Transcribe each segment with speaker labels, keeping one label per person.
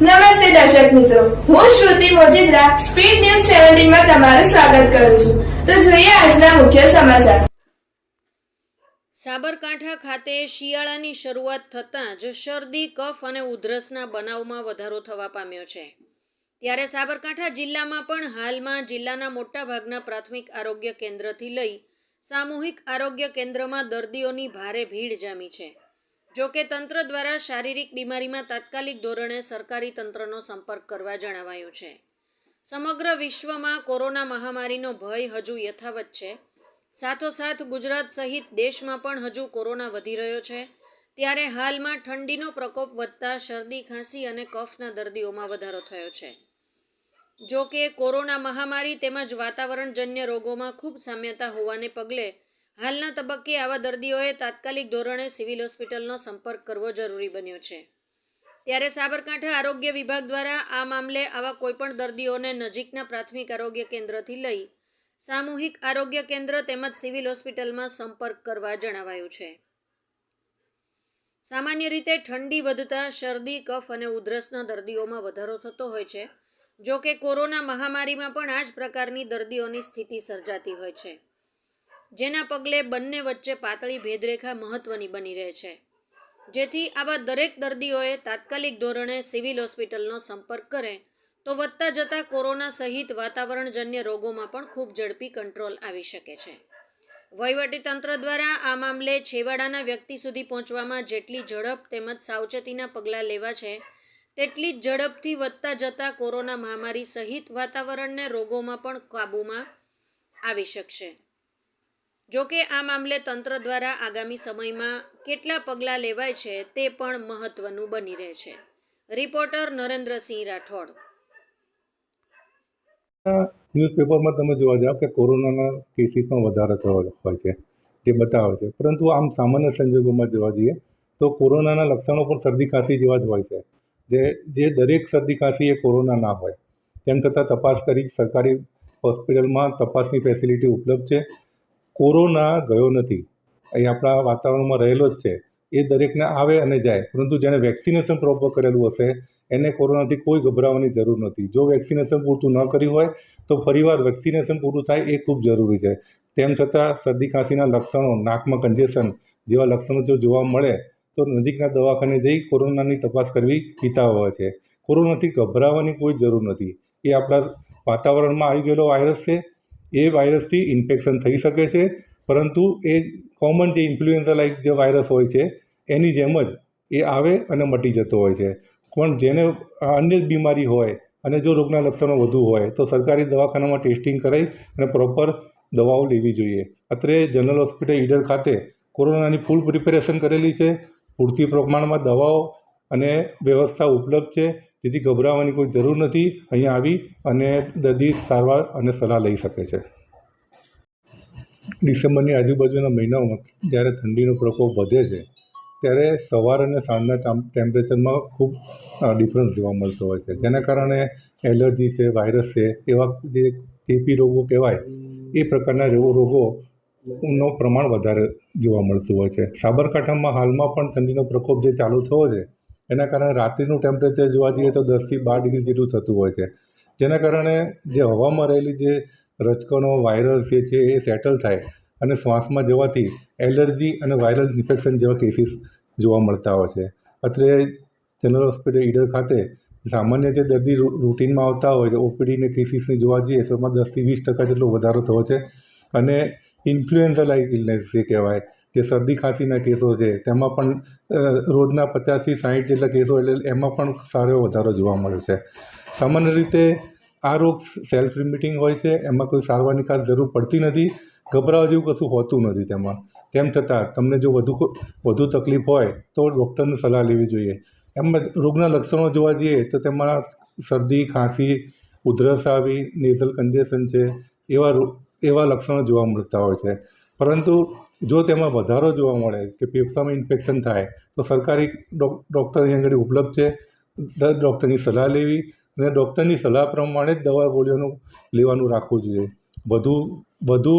Speaker 1: નમસ્તે દર્શક મિત્રો. હું શ્રુતિ મોજીદ્રા, સ્પીડ ન્યૂઝ સેવન્ટીનમાં તમારું સ્વાગત કરું છું. તો જોઈએ આજના મુખ્ય સમાચાર.
Speaker 2: સાબરકાંઠા ખાતે શિયાળાની શરૂઆત થતાં જ શરદી, કફ અને ઉધરસના બનાવમાં વધારો થવા પામ્યો છે. ત્યારે સાબરકાંઠા જિલ્લામાં પણ હાલમાં જિલ્લાના મોટાભાગના પ્રાથમિક આરોગ્ય કેન્દ્રથી લઈ સામૂહિક આરોગ્ય કેન્દ્રમાં દર્દીઓની ભારે ભીડ જામી છે. જો કે તંત્ર દ્વારા શારીરિક બીમારીમાં તાત્કાલિક ધોરણે સરકારી તંત્રનો સંપર્ક કરવા જણાવાયું છે. સમગ્ર વિશ્વમાં કોરોના મહામારીનો ભય હજુ યથાવત છે. સાથોસાથ ગુજરાત સહિત દેશમાં પણ હજુ કોરોના વધી રહ્યો છે. ત્યારે હાલમાં ઠંડીનો પ્રકોપ વધતા શરદી, ખાંસી અને કફના દર્દીઓમાં વધારો થયો છે. જો કે કોરોના મહામારી તેમજ વાતાવરણજન્ય રોગોમાં ખૂબ સામ્યતા હોવાને પગલે હાલના તબક્કે આવા દર્દીઓએ તાત્કાલિક ધોરણે સિવિલ હોસ્પિટલનો સંપર્ક કરવો જરૂરી બન્યો છે. ત્યારે સાબરકાંઠા આરોગ્ય વિભાગ દ્વારા આ મામલે આવા કોઈપણ દર્દીઓને નજીકના પ્રાથમિક આરોગ્ય કેન્દ્રથી લઈ સામૂહિક આરોગ્ય કેન્દ્ર તેમજ સિવિલ હોસ્પિટલમાં સંપર્ક કરવા જણાવાયું છે. સામાન્ય રીતે ઠંડી વધતા શરદી, કફ અને ઉધરસના દર્દીઓમાં વધારો થતો હોય છે જો કે કોરોના મહામારીમાં પણ આ જ પ્રકારની દર્દીઓની સ્થિતિ સર્જાતી હોય છે. જેના પગલે બંને વચ્ચે પાતળી ભેદરેખા મહત્વની બની રહે છે. જેથી આવા દરેક દર્દીઓએ તાત્કાલિક ધોરણે સિવિલ હોસ્પિટલનો સંપર્ક કરે, તો વધતા જતા કોરોના સહિત વાતાવરણજન્ય રોગોમાં પણ ખૂબ ઝડપી કંટ્રોલ આવી શકે છે. વહીવટીતંત્ર દ્વારા આ મામલે છેવાડાના વ્યક્તિ સુધી પહોંચવામાં જેટલી ઝડપ તેમજ સાવચેતીના પગલાં લેવા છે, તેટલી જ ઝડપથી વધતા જતા કોરોના મહામારી સહિત વાતાવરણને રોગોમાં પણ કાબૂમાં આવી શકશે. જો કે આ મામલે તંત્ર દ્વારા આગામી સમયમાં કેટલા પગલાં લેવાય છે તે પણ મહત્વનું બની રહે છે. રિપોર્ટર નરેન્દ્રસિંહ રાઠોડ.
Speaker 3: ન્યૂઝપેપરમાં તમે જોવા જાઓ કે કોરોનાના કેસીસમાં વધારો થયો હોય છે, જે બતાવે છે. પરંતુ આમ સામાન્ય સંજોગોમાં જોવા જઈએ તો કોરોનાના લક્ષણો પણ શરદી ખાંસી જેવા જ હોય છે. જે જે દરેક શરદી ખાંસી એ કોરોના ના હોય. તેમ છતાં તપાસ કરી સરકારી હોસ્પિટલમાં તપાસની ફેસિલિટી ઉપલબ્ધ છે. કોરોના ગયો નથી. અહીં આપણા વાતાવરણમાં રહેલો જ છે. એ દરેકને આવે અને જાય. પરંતુ જેણે વેક્સિનેશન પ્રોપર કરેલું હશે, એને કોરોનાથી કોઈ ગભરાવાની જરૂર નથી. જો વેક્સિનેશન પૂરતું ન કર્યું હોય, તો ફરીવાર વેક્સિનેશન પૂરું થાય એ ખૂબ જરૂરી છે. તેમ છતાં, શરદી ખાંસીના લક્ષણો, નાકમાં કન્જેશન જેવા લક્ષણો જો જોવા મળે, તો નજીકના દવાખાને જઈ કોરોનાની તપાસ કરવી હિતાવહ છે. કોરોનાથી ગભરાવાની કોઈ જરૂર નથી. એ આપણા વાતાવરણમાં આવી ગયેલો વાયરસ છે. એ વાયરસથી ઇન્ફેક્શન થઈ શકે છે. પરંતુ એ કોમન જે ઇન્ફ્લુએન્ઝા લાઇક જે વાયરસ હોય છે, એની જેમ જ એ આવે અને મટી જતો હોય છે. પણ જેને અન્ય બીમારી હોય અને જો રોગના લક્ષણો વધુ હોય, તો સરકારી દવાખાનામાં ટેસ્ટિંગ કરાવી અને પ્રોપર દવાઓ લેવી જોઈએ. અત્રે જનરલ હોસ્પિટલ ઈડર ખાતે કોરોનાની ફૂલ પ્રિપેરેશન કરેલી છે. પૂરતી પ્રમાણમાં દવાઓ અને વ્યવસ્થા ઉપલબ્ધ છે. જેથી ગભરાવાની કોઈ જરૂર નથી. અહીંયા આવી અને દર્દી સારવાર અને સલાહ લઈ શકે છે. ડિસેમ્બરની આજુબાજુના મહિનાઓમાં જ્યારે ઠંડીનો પ્રકોપ વધે છે, ત્યારે સવાર અને સાંજના ટેમ્પરેચરમાં ખૂબ ડિફરન્સ જોવા મળતો હોય છે. જેના કારણે એલર્જી છે, વાયરસ છે, એવા જે ચેપી રોગો કહેવાય, એ પ્રકારના રોગો નો પ્રમાણ વધારે જોવા મળતું હોય છે. સાબરકાંઠામાં હાલમાં પણ ઠંડીનો પ્રકોપ જે ચાલુ થયો છે એના કારણે રાત્રિનું ટેમ્પરેચર જોવા જઈએ તો દસથી બાર ડિગ્રી જેટલું થતું હોય છે. જેના કારણે જે હવામાં રહેલી જે રચકણો વાયરસ જે છે એ સેટલ થાય અને શ્વાસમાં જવાથી એલર્જી અને વાયરલ ઇન્ફેક્શન જેવા કેસીસ જોવા મળતા હોય છે. અત્રે જનરલ હોસ્પિટલ ઈડર ખાતે સામાન્ય જે દર્દી રૂટીનમાં આવતા હોય છે ઓપીડીને કેસીસને જોવા જઈએ તો એમાં દસથી વીસ ટકા જેટલો વધારો થયો છે. અને ઇન્ફ્લુએન્ઝા લાઇક ઇલનેસ જે કહેવાય કે શરદી ખાંસીના કેસો છે, તેમાં પણ રોજના પચાસથી સાહીઠ જેટલા કેસો એટલે એમાં પણ સારો વધારો જોવા મળ્યો છે. સામાન્ય રીતે આ રોગ સેલ્ફ લિમિટિંગ હોય છે, એમાં કોઈ સારવારની ખાસ જરૂર પડતી નથી, ગભરાવા જેવું કશું હોતું નથી તેમાં. તેમ છતાં, તમને જો વધુ વધુ તકલીફ હોય, તો ડૉક્ટરની સલાહ લેવી જોઈએ. એમ રોગના લક્ષણો જોવા જઈએ, તો તેમાં શરદી, ખાંસી, ઉધરસ આવી નેઝલ કન્જેશન છે, એવા એવા લક્ષણો જોવા મળતા હોય છે. પરંતુ જો તેમાં વધારો જોવા મળે કે ફેફસામાં ઇન્ફેક્શન થાય, તો સરકારી ડોક ડૉક્ટર અહીં આગળ ઉપલબ્ધ છે. ડૉક્ટરની સલાહ લેવી અને ડૉક્ટરની સલાહ પ્રમાણે જ દવા ગોળીઓનું લેવાનું રાખવું જોઈએ. વધુ વધુ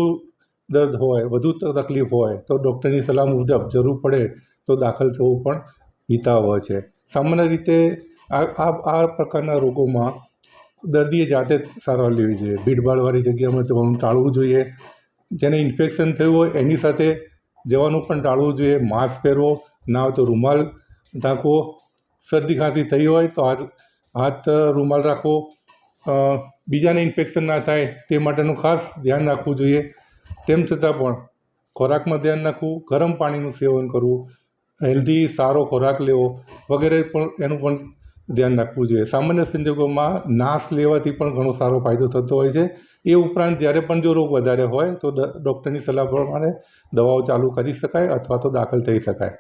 Speaker 3: દર્દ હોય, વધુ તકલીફ હોય, તો ડૉક્ટરની સલાહ મુજબ જરૂર પડે તો દાખલ થવું પણ હિતાવહ છે. સામાન્ય રીતે આ આ પ્રકારના રોગોમાં દર્દીએ જાતે સારવાર લેવી જોઈએ. ભીડભાડવાળી જગ્યામાં જવાનું ટાળવું જોઈએ. જેને ઇન્ફેક્શન થયું હોય, એની સાથે જવાનું પણ ટાળવું જોઈએ. માસ્ક પહેરવો, ના હોય તો રૂમાલ ઢાંકવો. શરદી ખાંસી થઈ હોય તો હાથ હાથ રૂમાલ રાખવો. બીજાને ઇન્ફેક્શન ના થાય તે માટેનું ખાસ ધ્યાન રાખવું જોઈએ. તેમ છતાં પણ ખોરાકમાં ધ્યાન રાખવું, ગરમ પાણીનું સેવન કરવું, હેલ્ધી સારો ખોરાક લેવો વગેરે પણ એનું પણ ધ્યાન રાખવું જોઈએ. સામાન્ય સંજોગોમાં નાશ લેવાથી પણ ઘણો સારો ફાયદો થતો હોય છે. એ ઉપરાંત જ્યારે પણ જો રોગ વધારે હોય તો ડૉક્ટરની સલાહ પ્રમાણે દવાઓ ચાલુ કરી શકાય અથવા તો દાખલ થઈ શકાય.